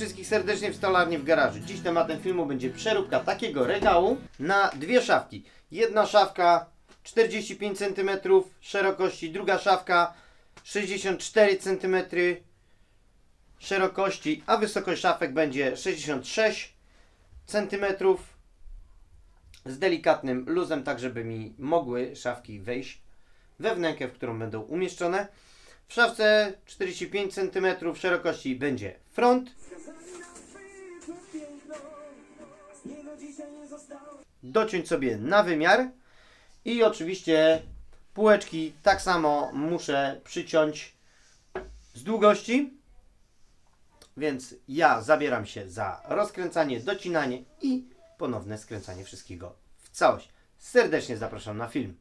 wszystkich serdecznie w stolarni w garażu. Dziś tematem filmu będzie przeróbka takiego regału na dwie szafki. Jedna szafka 45 cm szerokości, druga szafka 64 cm szerokości, a wysokość szafek będzie 66 cm z delikatnym luzem, tak żeby mi mogły szafki wejść we wnękę, w którą będą umieszczone. W szafce 45 cm szerokości będzie front. Dociąć sobie na wymiar. I oczywiście półeczki tak samo muszę przyciąć z długości. Więc ja zabieram się za rozkręcanie, docinanie i ponowne skręcanie wszystkiego w całość. Serdecznie zapraszam na film.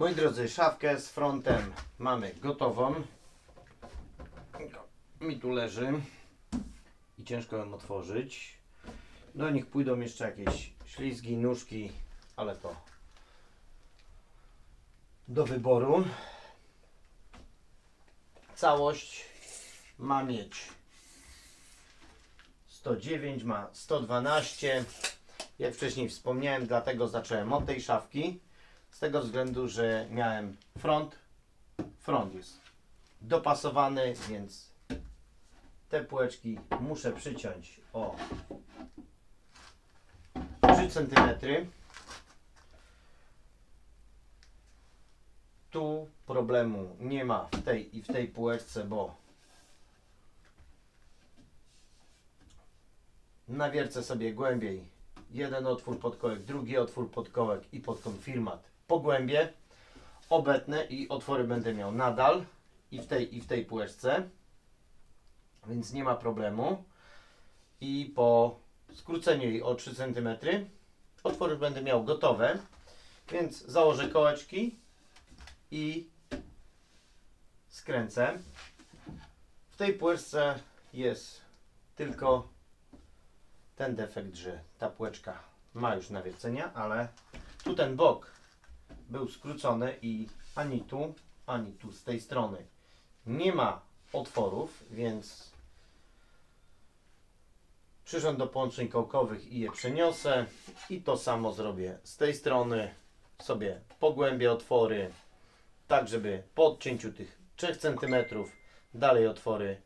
Moi drodzy, szafkę z frontem mamy gotową. Mi tu leży i ciężko ją otworzyć. Do nich pójdą jeszcze jakieś ślizgi, nóżki, ale to do wyboru. Całość ma mieć 109, ma 112. Jak wcześniej wspomniałem, dlatego zacząłem od tej szafki. Z tego względu, że miałem front. Front jest dopasowany, więc te półeczki muszę przyciąć o 3 cm. Tu problemu nie ma w tej i w tej półeczce, bo nawiercę sobie głębiej jeden otwór podkołek, drugi otwór podkołek i podkonfirmat po głębie. Obetnę i otwory będę miał nadal i w tej i w tej półeczce, więc nie ma problemu. I po skróceniu jej o 3 cm otwory będę miał gotowe, więc założę kołeczki i skręcę. W tej półeczce jest tylko ten defekt, że ta płeczka ma już nawiercenia, ale tu ten bok był skrócony i ani tu, ani tu z tej strony nie ma otworów, więc przyrząd do połączeń kołkowych i je przeniosę i to samo zrobię z tej strony. Sobie pogłębię otwory tak żeby po odcięciu tych 3 cm dalej otwory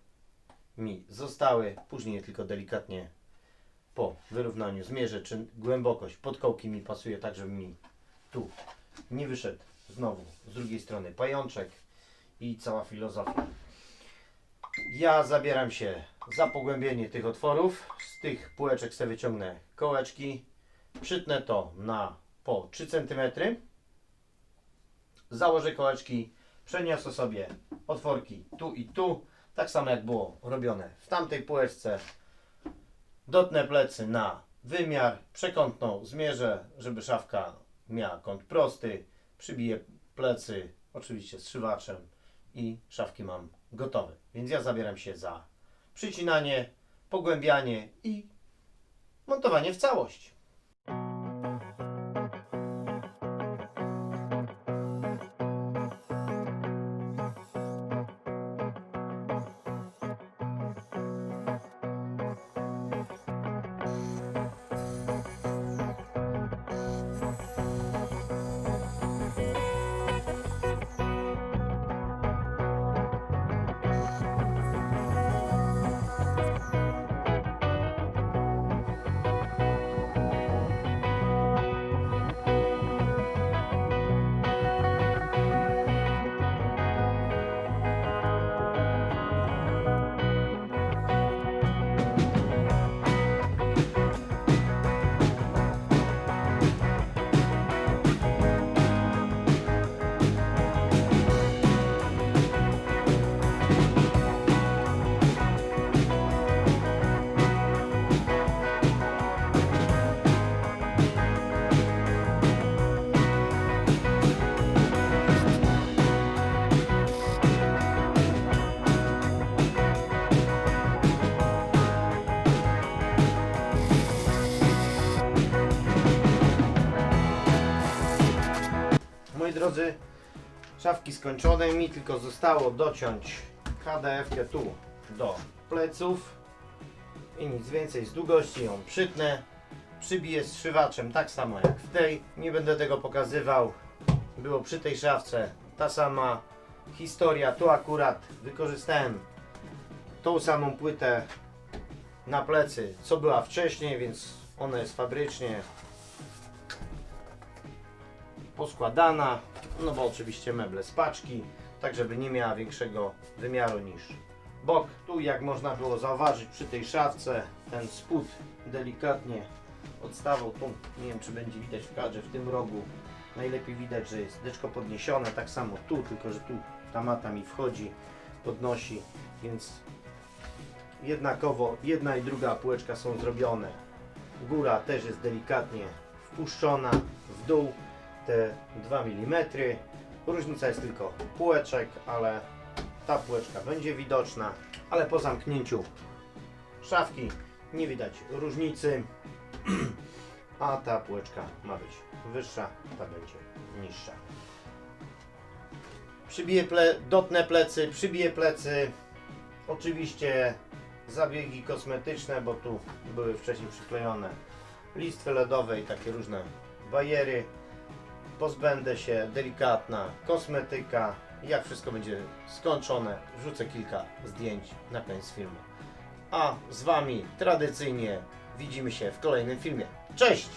mi zostały, później tylko delikatnie po wyrównaniu zmierzę, czy głębokość podkołki mi pasuje tak, żeby mi tu nie wyszedł znowu z drugiej strony pajączek i cała filozofia. Ja zabieram się za pogłębienie tych otworów. Z tych półeczek sobie wyciągnę kołeczki. Przytnę to na po 3 cm. Założę kołeczki. Przeniosę sobie otworki tu i tu. Tak samo jak było robione w tamtej półeczce. Dotnę plecy na wymiar, przekątną zmierzę, żeby szafka miała kąt prosty. Przybiję plecy, oczywiście zszywaczem i szafki mam gotowe. Więc ja zabieram się za przycinanie, pogłębianie i montowanie w całość. Drodzy, szafki skończone. Mi tylko zostało dociąć HDF-kę tu do pleców i nic więcej z długości ją przytnę. Przybiję zszywaczem tak samo jak w tej. Nie będę tego pokazywał. Było przy tej szafce ta sama historia. Tu akurat wykorzystałem tą samą płytę na plecy, co była wcześniej, więc ona jest fabrycznie poskładana, no bo oczywiście meble z paczki, tak żeby nie miała większego wymiaru niż bok. Tu jak można było zauważyć przy tej szafce, ten spód delikatnie odstawał tu, nie wiem czy będzie widać w kadrze w tym rogu, najlepiej widać, że jest deczko podniesione, tak samo tu, tylko że tu ta mata mi wchodzi, podnosi, więc jednakowo jedna i druga półeczka są zrobione. Góra też jest delikatnie wpuszczona w dół te 2 mm. Różnica jest tylko półeczek, ale ta półeczka będzie widoczna, ale po zamknięciu szafki nie widać różnicy, a ta półeczka ma być wyższa, ta będzie niższa. Przybiję ple, dotnę plecy, przybiję plecy. Oczywiście zabiegi kosmetyczne, bo tu były wcześniej przyklejone listwy LEDowe i takie różne bajery. Pozbędę się delikatna kosmetyka. Jak wszystko będzie skończone, wrzucę kilka zdjęć na koniec filmu. A z Wami tradycyjnie widzimy się w kolejnym filmie. Cześć!